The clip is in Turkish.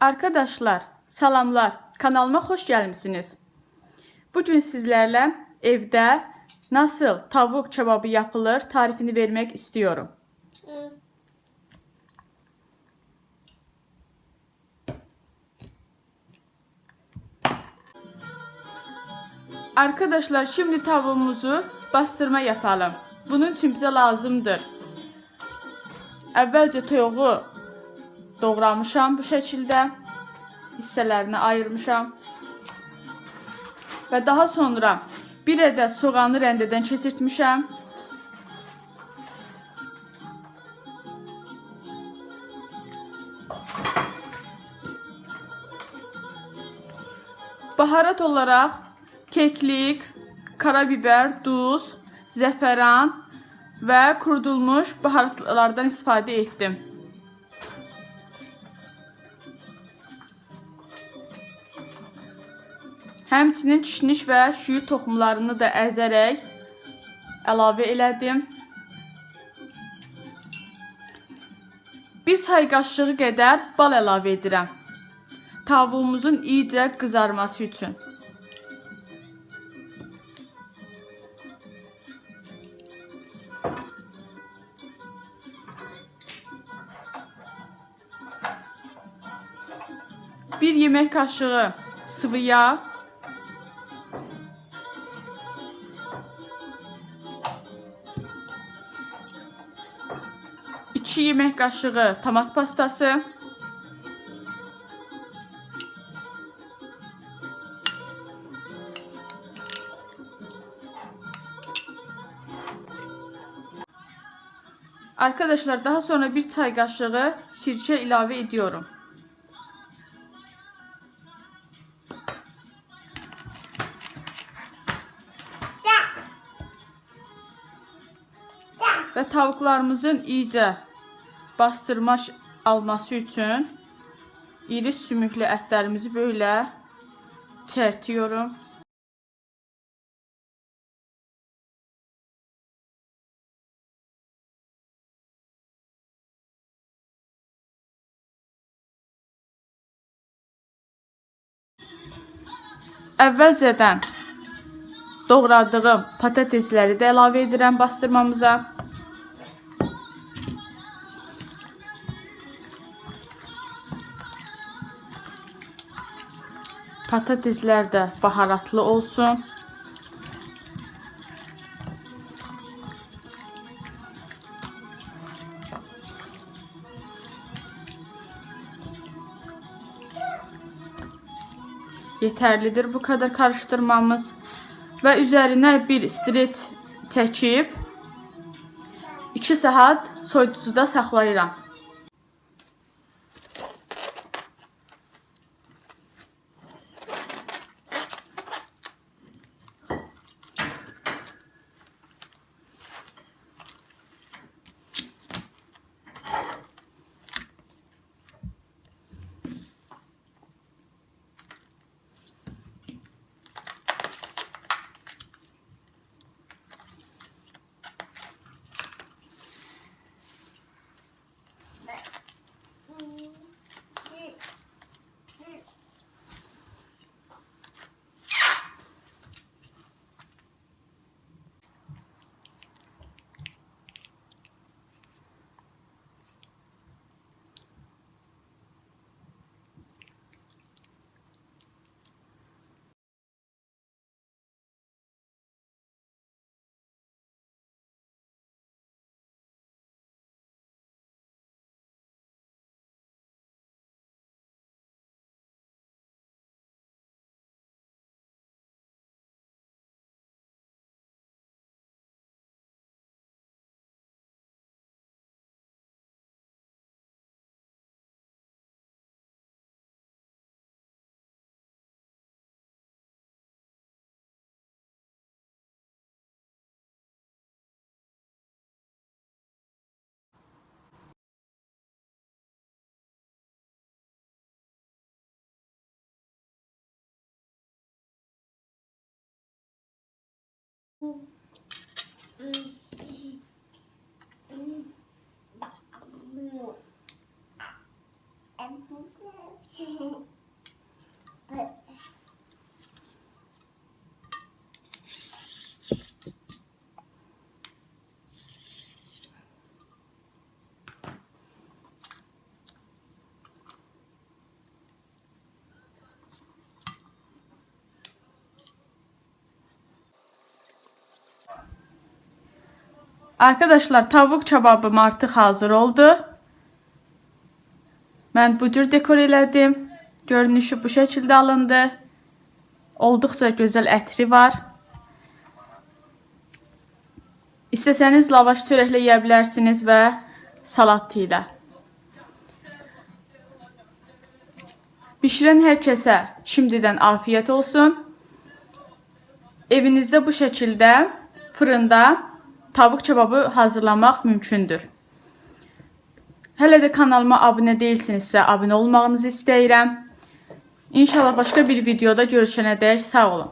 Arkadaşlar, salamlar. Kanalıma xoş gəlmisiniz. Bu gün sizlərlə evdə nasıl tavuq kebabı yapılır tarifini vermək istəyirəm. Arkadaşlar şimdi tavuğumuzu bastırma yapalım. Bunun için bize lazımdır. Əvvəlcə toyuğu doğramışam bu şəkildə. Hissələrini ayırmışam. Və daha sonra bir ədəd soğanı rəndədən keçirtmişəm. Baharat olaraq keklik, karabiber, duz, zəfəran və kurudulmuş baharatlardan istifadə etdim. Həmçinin kişniş və şüyü toxumlarını da əzərək əlavə elədim. Bir çay qaşığı qədər bal əlavə edirəm. Tavuğumuzun iyice qızarması üçün. Bir yemek kaşığı sıvı yağ. İki yemek kaşığı tomat pastası. Arkadaşlar daha sonra bir çay kaşığı sirke ilave ediyorum. Ve tavuklarımızın iyice bastırma alması için iri sümüklü etlerimizi böyle çertiyorum. Əvvəlcədən doğradığım patatesləri də əlavə edirəm bastırmamıza. Patateslər də baharatlı olsun. Yeterlidir bu kadar karıştırmamız. Ve üzerine bir streç çəkib 2 saat soyuducuda saxlayıram. Hum. Arkadaşlar tavuk kebabım artıq hazır oldu. Mən bu cür dekor elədim. Görünüşü bu şəkildə alındı. Olduqca gözəl ətri var. İstəsəniz lavaş çörəklə yeyə bilərsiniz və salat ilə. Bişirən hər kəsə şimdidən afiyet olsun. Evinizdə bu şəkildə fırında tavuk kebabı hazırlamaq mümkündür. Hələ də kanalıma abunə deyilsinizsə, abunə olmağınızı istəyirəm. İnşallah başqa bir videoda görüşənədək sağ olun.